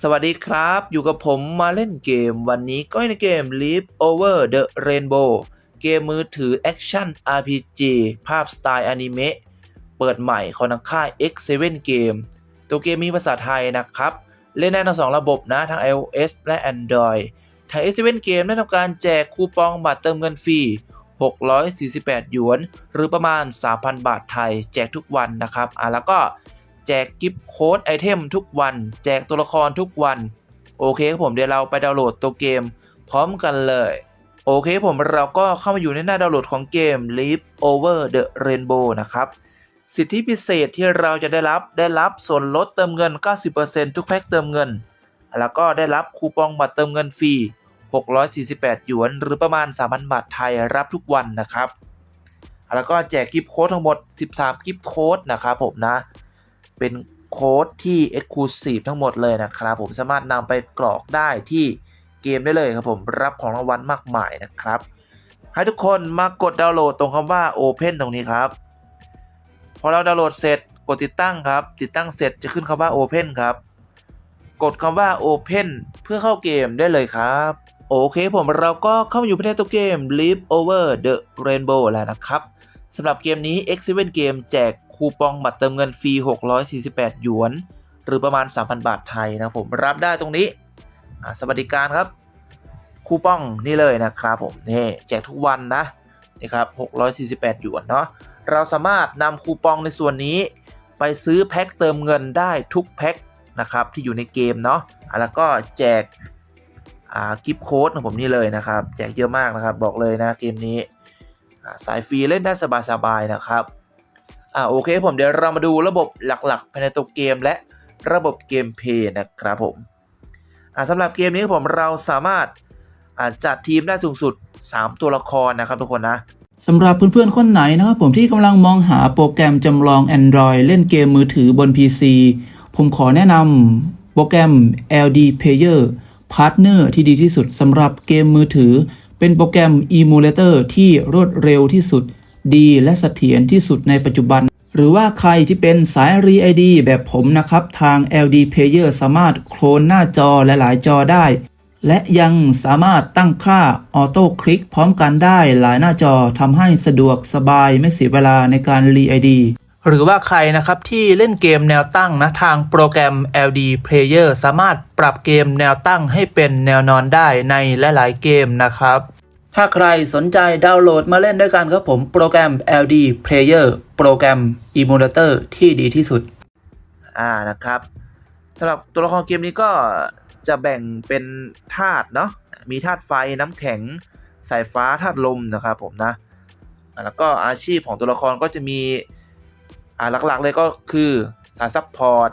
สวัสดีครับ อยู่กับผมมาเล่นเกมวันนี้ก็ในเกม Leap Over the Rainbow เกมมือถือแอคชั่น RPG ภาพสไตล์อนิเมะเปิดใหม่ของทางค่าย X7 Game ตัวเกมมีภาษาไทยนะครับ เล่นได้ทั้งสองระบบนะ ทั้ง iOS และ Android ทาง X7 Game ได้ทำการแจกคูปองบัตรเติมเงินฟรี 648 หยวน หรือประมาณ 3,000 บาทไทย แจกทุกวันนะครับอะแล้วก็ แจกกิฟต์โค้ดไอเทมทุกวัน แจกตัวละครทุกวัน โอเคครับผมเดี๋ยวเราไปดาวน์โหลดตัวเกม พร้อมกันเลย โอเคผมเราก็เข้ามาอยู่ในหน้าดาวน์โหลดของเกม Leap Over the Rainbow นะครับสิทธิพิเศษที่เราจะได้รับได้รับส่วนลดเติมเงิน 90%ทุกแพ็คเติมเงิน แล้วก็ได้รับคูปองบัตรเติมเงินฟรี 648 หยวน หรือประมาณ 3,000 บาทไทยรับทุกวันนะครับ แล้วก็แจกกิฟต์โค้ดทั้งหมด 13 กิฟต์โค้ดนะครับผมนะ เป็นโค้ดที่ Exclusive ทั้งหมดเลยนะครับ ผมสามารถนำไปกรอกได้ที่เกมได้เลยครับผมรับของรางวัลมากมายนะครับ ให้ทุกคนมากดดาวน์โหลดตรงคำว่า Open ตรงนี้ครับ พอเราดาวน์โหลดเสร็จกดติดตั้งครับ ติดตั้งเสร็จจะขึ้นคำว่า Open ครับ กดคำว่า Open เพื่อเข้าเกมได้เลยครับ โอเคผมเราก็เข้ามาอยู่ภายในตัวเกม Leap Over the Rainbow แล้วนะครับสำหรับเกมนี้ X7 Game แจก คูปองบัตรเติมเงินฟรี 648 หยวน หรือประมาณ 3,000 บาทไทยนะผมรับได้ตรงนี้สวัสดิการครับคูปองนี่เลยนะครับผมนี่แจกทุกวันนะนี่ครับ 648 หยวนเนาะเราสามารถนำคูปองในส่วนนี้ ไปซื้อแพ็คเติมเงินได้ทุกแพ็คนะครับที่อยู่ในเกมเนาะแล้วก็แจกกิฟต์โค้ดของผมนี่เลยนะครับ แจกเยอะมากนะครับ บอกเลยนะเกมนี้สายฟรีเล่นได้สบายๆนะครับ อ่าโอเคผมเดี๋ยวเรามาดูระบบหลักๆภายในตัวเกมและระบบเกมเพย์นะครับผมอ่าสำหรับเกมนี้ผมเราสามารถอ่าจัดทีมได้สูงสุด 3 ตัวละครนะครับทุกคนนะสำหรับเพื่อนๆคนไหนนะครับผมที่กำลังมองหาโปรแกรมจำลอง Android เล่นเกมมือถือบน PC ผมขอแนะนำโปรแกรม LD Player Partner ที่ดีที่สุดสำหรับเกมมือถือ เป็นโปรแกรม Emulator ที่รวดเร็วที่สุด ดีและเสถียรที่สุดในปัจจุบัน หรือว่าใครที่เป็นสาย r e ID แบบผมนะครับ ทาง LD Player สามารถโคลนหน้าจอและหลายจอได้ และยังสามารถตั้งค่าออโต้คลิกพร้อมกันได้หลายหน้าจอทำให้สะดวกสบายไม่เสียเวลาในการรีไอดีหรือว่าใครนะครับที่เล่นเกมแนวตั้งนะทางโปรแกรม LD Player สามารถปรับเกมแนวตั้งให้เป็นแนวนอนได้ในหลาย ๆ เกมนะครับ ถ้าใครสนใจดาวน์โหลดมาเล่นด้วยกันครับผมโปรแกรม LD Player โปรแกรม Emulator ที่ดีที่สุด อ่านะครับสำหรับตัวละครเกมนี้ก็จะแบ่งเป็นธาตุเนาะมีธาตุไฟน้ำแข็งสายฟ้าธาตุลมนะครับผมนะแล้วก็อาชีพของตัวละครก็จะมีอ่าหลักๆเลยก็คือสายซัพพอร์ต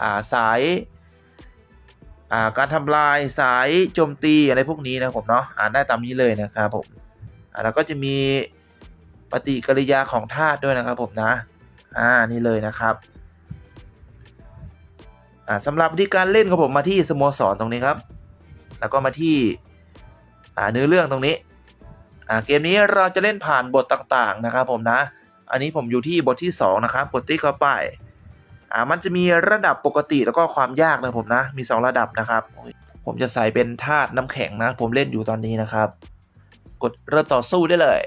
อ่าสาย การทำลายสายโจมตีอะไรพวกนี้นะผมเนาะอ่านได้ตามนี้เลยนะครับผมแล้วก็จะมีปฏิกิริยาของธาตุด้วยนะครับผมนะอ่านี่เลยนะครับอ่าสำหรับวิธีการเล่นของผมมาที่สโมสรตรงนี้ครับ แล้วก็มาที่อ่าเนื้อเรื่องตรงนี้อ่าเกมนี้เราจะเล่นผ่านบทต่างๆนะครับผมนะ อันนี้ผมอยู่ที่บทที่ 2 นะครับกดติ๊กเข้าไป อ่ามันจะมีระดับปกติแล้วก็ความยากนะผมนะ มี 2 ระดับนะครับ ผมจะใส่เป็นธาตุน้ำแข็งนะ ผมเล่นอยู่ตอนนี้นะครับ กดเริ่มต่อสู้ได้เลย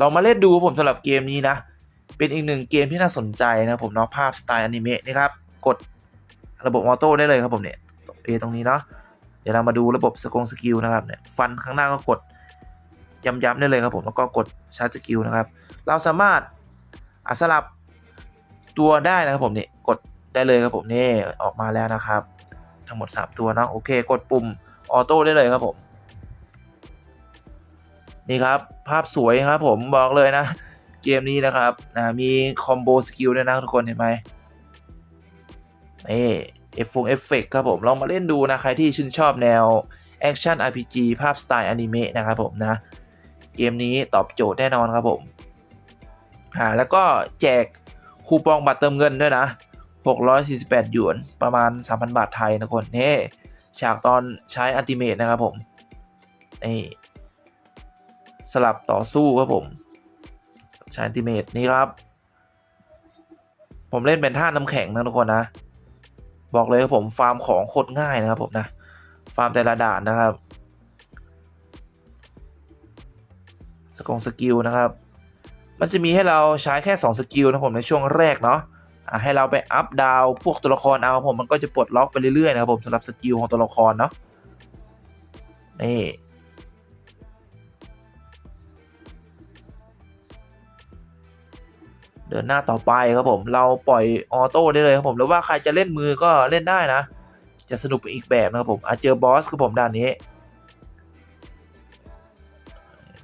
ลองมาเล่นดูผมสำหรับเกมนี้นะ เป็นอีกหนึ่งเกมที่น่าสนใจนะผมเนาะภาพสไตล์อนิเมะนี่ครับ กดระบบออโต้ได้เลยครับผมเนี่ยเอตรงนี้เนาะเดี๋ยวเรามาดูระบบสกงสกิลนะครับเนี่ยฟันข้างหน้าก็กดย้ำๆได้เลยครับผมแล้วก็กดชาร์จสกิลนะครับ เราสามารถอสลับ ตัวได้นะครับผมนี่กดได้เลยครับผมนี่ออกมาแล้วนะครับ ทั้งหมด 3 ตัวเนาะโอเค กดปุ่มออโต้ได้เลยครับผม นี่ครับ ภาพสวยครับผมบอกเลยนะ เกมนี้นะครับนะมีคอมโบสกิลด้วยนะทุกคนเห็นไหมนี่เอฟฟงเอฟเฟกครับผม ลองมาเล่นดูนะ ใครที่ชื่นชอบแนวแอคชั่น RPG ภาพสไตล์อนิเมะนะครับผมนะ เกมนี้ตอบโจทย์แน่นอนครับผมอ่าแล้วก็แจก คูปองบัตรเติมเงินด้วยนะ 648 หยวน ประมาณ 3,000 บาทไทยนะคนนี่ฉากตอนใช้อัติเมตนะครับผมนี่สลับต่อสู้ครับผมใช้อัติเมตนี่ครับ ผมเล่นเป็นท่าน้ำแข็งนะทุกคนนะ บอกเลยครับผมฟาร์มของโคตรง่ายนะครับผมนะ ฟาร์มแต่ละด่านนะครับ สกงสกิลนะครับ มันจะมีให้เราใช้แค่ 2 สกิลนะผมในช่วงแรกเนาะะให้เราไปอัพดาวพวกตัวละครเอาผมมันก็จะปลดล็อกไปเรื่อยๆนะครับผมสำหรับสกิลของตัวละครเนาะนี่เดินหน้าต่อไปครับผม เราปล่อยออโต้ได้เลยครับผมหรือว่าใครจะเล่นมือก็เล่นได้นะ จะสนุกไปอีกแบบนะครับผมอาจเจอบอสครับผมด้านนี้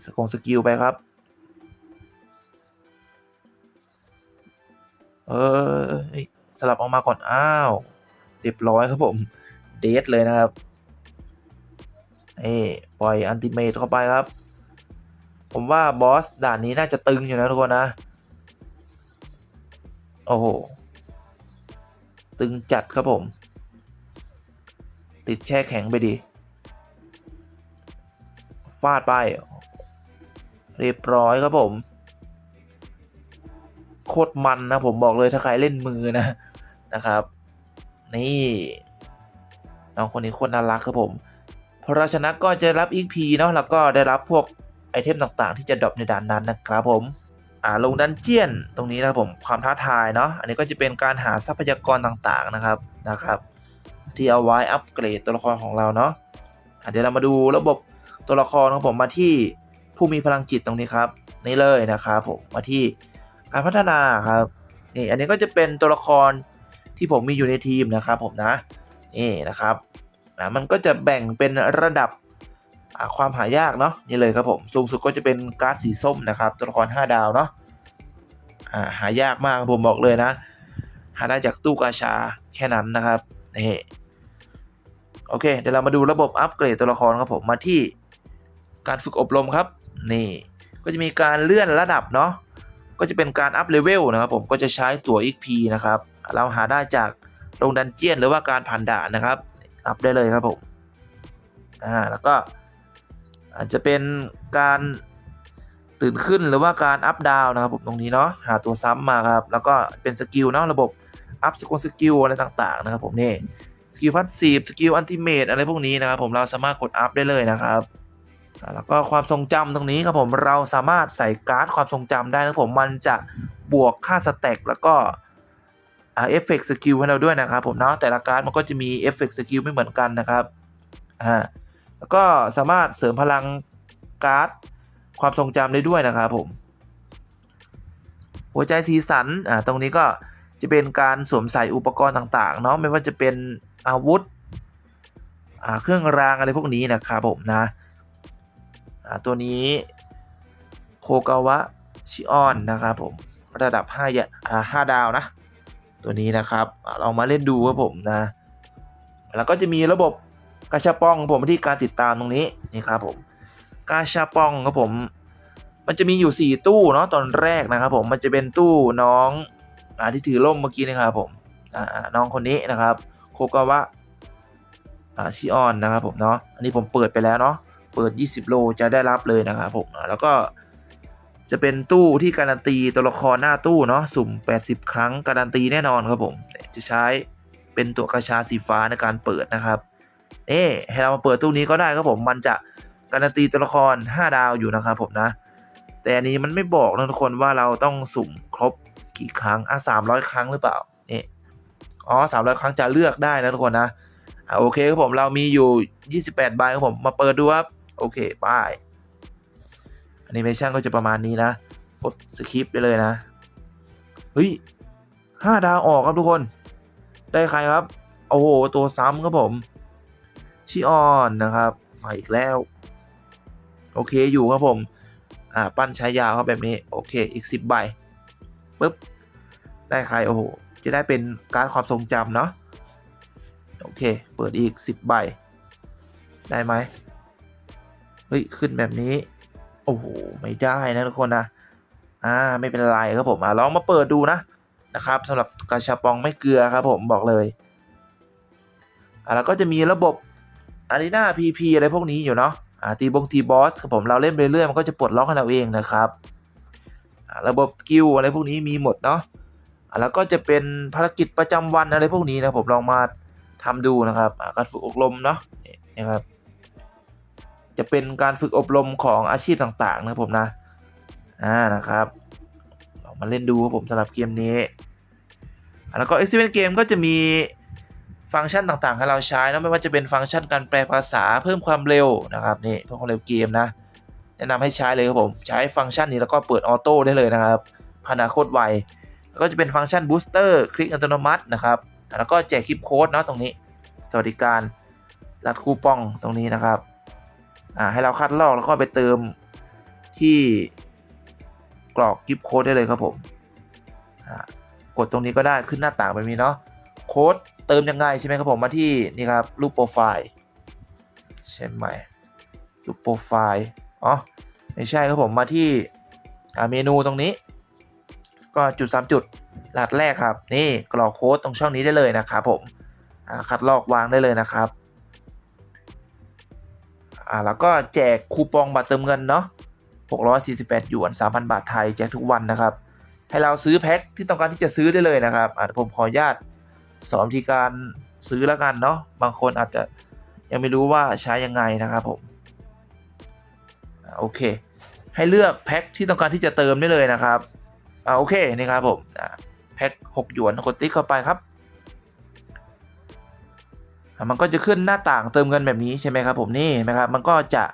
สกงสกิลไปครับ เออเอ้ยสลับออกมาก่อน อ้าวเรียบร้อยครับผม เดทเลยนะครับเอ้ปล่อยอันติเมทเข้าไปครับ ผมว่าบอสด่านนี้น่าจะตึงอยู่นะทุกคนนะ โอ้โห ตึงจัดครับผม ติดแช่แข็งไปดี ฟาดไป เรียบร้อยครับผม โคตรมันนะผมบอกเลยถ้าใครเล่นมือนะนะครับ นี่น้องคนนี้โคตรน่ารักครับผมพอเราชนะก็จะได้รับ EP เนาะแล้วก็ได้รับพวกไอเทมต่างๆ ที่จะดรอปในด่านนั้นนะครับผมอ่าลงดันเจียนตรงนี้นะครับผมความท้าทายเนาะอันนี้ก็จะเป็นการหาทรัพยากรต่างๆนะครับนะครับ ที่เอาไว้อัปเกรดตัวละครของเราเนาะะเดี๋ยวเรามาดูระบบตัวละครของผมมาที่ผู้มีพลังจิตตรงนี้ครับ นี่เลยนะครับผมมาที่ การพัฒนาครับนี่อันนี้ก็จะเป็นตัวละครที่ผมมีอยู่ในทีมนะครับผมนะนี่นะครับอะมันก็จะแบ่งเป็นระดับความหายากเนาะนี่เลยครับผมสูงสุดก็จะเป็นการ์ดสีส้มนะครับ ตัวละคร 5 ดาวเนาะอ่าหายากมากผมบอกเลยนะ หาได้จากตู้กาชาแค่นั้นนะครับนี่โอเค เดี๋ยวเรามาดูระบบอัปเกรดตัวละครครับผมมาที่การฝึกอบรมครับ นี่ก็จะมีการเลื่อนระดับเนาะ ก็จะเป็นการอัพเลเวลนะครับผมก็จะใช้ตัว XP นะครับ เราหาได้จากลงดันเจียนหรือว่าการผ่านด่านนะครับ อัพได้เลยครับผมอ่าแล้วก็อาจจะเป็นการตื่นขึ้นหรือว่าการอัพดาวนะครับผมตรงนี้เนาะหาตัวซ้ำมาครับ แล้วก็เป็นสกิลเนาะระบบอัพสกิลสกิลอะไรต่างๆนะครับผมนี่สกิลพัสซีฟสกิลอันติเมตอะไรพวกนี้นะครับผมเราสามารถกดอัพได้เลยนะครับ แล้วก็ความทรงจำตรงนี้ครับผมเราสามารถใส่การ์ดความทรงจำได้นะผมมันจะบวกค่าสแต็กแล้วก็เอฟเฟกต์สกิลให้เราด้วยนะครับผมเนาะแต่ละการ์ดมันก็จะมีเอฟเฟกต์สกิลไม่เหมือนกันนะครับอ่าแล้วก็สามารถเสริมพลังการ์ดความทรงจำได้ด้วยนะครับผม หัวใจสีสันอ่าตรงนี้ก็จะเป็นการสวมใส่อุปกรณ์ต่างๆเนาะไม่ว่าจะเป็นอาวุธอ่าเครื่องรางอะไรพวกนี้นะครับผมนะ ตัวนี้โคกาวะชิออนนะครับผมระดับ5ยะอ่า5ดาวนะ ตัวนี้นะครับอ่าลองมาเล่นดูครับผมนะ แล้วก็จะมีระบบกาชาปองผมที่การติดตามตรงนี้นี่ครับผมกาชาปองครับผม มันจะมีอยู่ 4 ตู้เนาะตอนแรกนะครับผมมันจะเป็นตู้น้องอ่าที่ถือร่มเมื่อกี้นะครับผมอ่าน้องคนนี้นะครับ โคกาวะอ่าชิออนนะครับผมเนาะอันนี้ผมเปิดไปแล้วเนาะ เปิด 20 โลจะได้รับเลยนะครับผมแล้วก็จะเป็นตู้ที่การันตีตัวละครหน้าตู้เนาะสุ่ม 80 ครั้งการันตีแน่นอนครับผม จะใช้เป็นตัวกระชาสีฟ้าในการเปิดนะครับเอ๊ให้เรามาเปิดตู้นี้ก็ได้ครับผมมันจะการันตีตัวละคร 5 ดาวอยู่นะครับผมนะ แต่อันนี้มันไม่บอกนะทุกคนว่าเราต้องสุ่มครบกี่ครั้งอะ300ครั้งหรือเปล่านี่อ๋อ300ครั้งจะเลือกได้นะทุกคนนะอะโอเคครับผมเรามีอยู่ 28 ใบครับผมมาเปิดดูครับ โอเคไป้ายแอนิเมชันก็จะประมาณนี้นะ กดสคริปต์ได้เลยนะ เฮ้ย5ดาวออกครับทุกคน ได้ใครครับ โอ้โห ตัวซ้ำครับผม ชิออนนะครับ มาอีกแล้ว โอเคอยู่ครับผม อ่า ปั้นใช้ยาวครับแบบนี้ โอเค อีก10ใบปุ๊บ ได้ใคร โอ้โห จะได้เป็นการความทรงจำเนาะ โอเค เปิดอีก10ใบ ได้ไหม ฮ้ยขึ้นแบบนี้ โอ้โหไม่ได้นะทุกคนนะอ่าไม่เป็นไรครับผมอ่าลองมาเปิดดูนะนะครับสำหรับกาชาปองไม่เกลือครับผมบอกเลยอ่าแล้วก็จะมีระบบอารีนาพีพีอะไรพวกนี้อยู่เนาะอ่าตีบงตีบอสครับผมเราเล่นไปเรื่อยมันก็จะปลดล็อกให้เราเองนะครับอ่าระบบกิลอะไรพวกนี้มีหมดเนาะอะแล้วก็จะเป็นภารกิจประจำวันอะไรพวกนี้นะผมลองมาทำดูนะครับอะการฝึกอบรมเนาะนี่นะครับ จะเป็นการฝึกอบรมของอาชีพต่างๆนะครับผมนะอ่านะครับลองมาเล่นดูครับผมสำหรับเกมนี้แล้วก็ e x p e r i e n Game ก็จะมีฟังก์ชันต่างๆให้เราใช้นะไม่ว่าจะเป็นฟังก์ชันการแปลภาษาเพิ่มความเร็วนะครับนี่เพิ่มความเร็วเกมนะแนะนำให้ใช้เลยครับผมใช้ฟังก์ชันนี้แล้วก็เปิดออโต้ได้เลยนะครับพานาโคตรไวแล้วก็จะเป็นฟังก์ชันบูสเตอร์คลิกอัตโนมัตินะครับแล้วก็แจกคลิปโค้ดเนาะตรงนี้ สวัสดิการรัดคูปองตรงนี้นะครับ ให้เราคัดลอกแล้วก็ไปเติมที่กรอกกิฟโค้ดได้เลยครับผมกดตรงนี้ก็ได้ขึ้นหน้าต่างแบบนี้เนาะโค้ดเติมยังไงใช่ไหมครับผมมาที่นี่ครับรูปโปรไฟล์ใช่ไหมรูปโปรไฟล์อ๋อไม่ใช่ครับผมมาที่เมนูตรงนี้ ก็จุด 3 จุดรหัสแรกครับ นี่กรอกโค้ดตรงช่องนี้ได้เลยนะครับผมคัดลอกวางได้เลยนะครับ อ่าแล้วก็แจกคูปองบัตรเติมเงินเนาะ648หยวน 3,000 บาทไทยแจกทุกวันนะครับ ให้เราซื้อแพ็คที่ต้องการที่จะซื้อได้เลยนะครับอ่าผมขออนุญาตสอนวิธีการซื้อแล้วกันเนาะบางคนอาจจะยังไม่รู้ว่าใช้ยังไงนะครับผมโอเค ให้เลือกแพ็คที่ต้องการที่จะเติมได้เลยนะครับอ่าโอเคนี่ครับผมแพ็ค6หยวนกดติ๊กเข้าไปครับ มันก็จะขึ้นหน้าต่างเติมเงินแบบนี้ใช่ไหมครับผมนี่นไหมครับมันก็จะ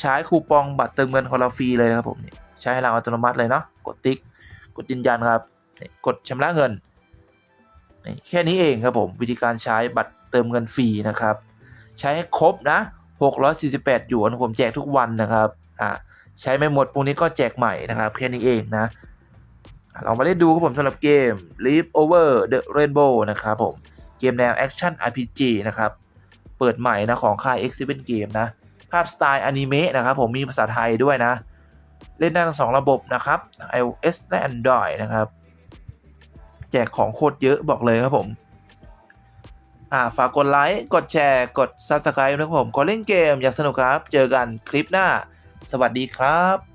ใช้คูปองบัตรเติมเงินของเราฟรีเลยนะครับผมนี่ใช้ให้เราอัตโนมัติเลยเนาะกดติ๊กกดยืนยันครับกดชำระเงินแค่นี้เองครับผมวิธีการใช้บัตรเติมเงินฟรีนะครับ ใช้ให้ครบนะ 648หยวนผมแจกทุกวันนะครับอ่าใช้ไม่หมดพวกนี้ก็แจกใหม่นะครับแค่นี้เองนะเรามาเล่นดูครับผมสำหรับเกม Leap Over the Rainbow นะครับผม กมแนว Action RPG นะครับ เปิดใหม่นะของค่าย x 7 Game นะ ภาพสไตล์อนิเมะนะครับผมมีภาษาไทยด้วยนะ เล่นได้ทั้งสองระบบนะครับ iOS และ Android นะครับ แจกของโคตรเยอะบอกเลยครับผมอ่าฝากกดไลค์ กดแชร์ กด Subscribe นะครับผมขอเล่นเกมอยากสนุกครับ เจอกันคลิปหน้า สวัสดีครับ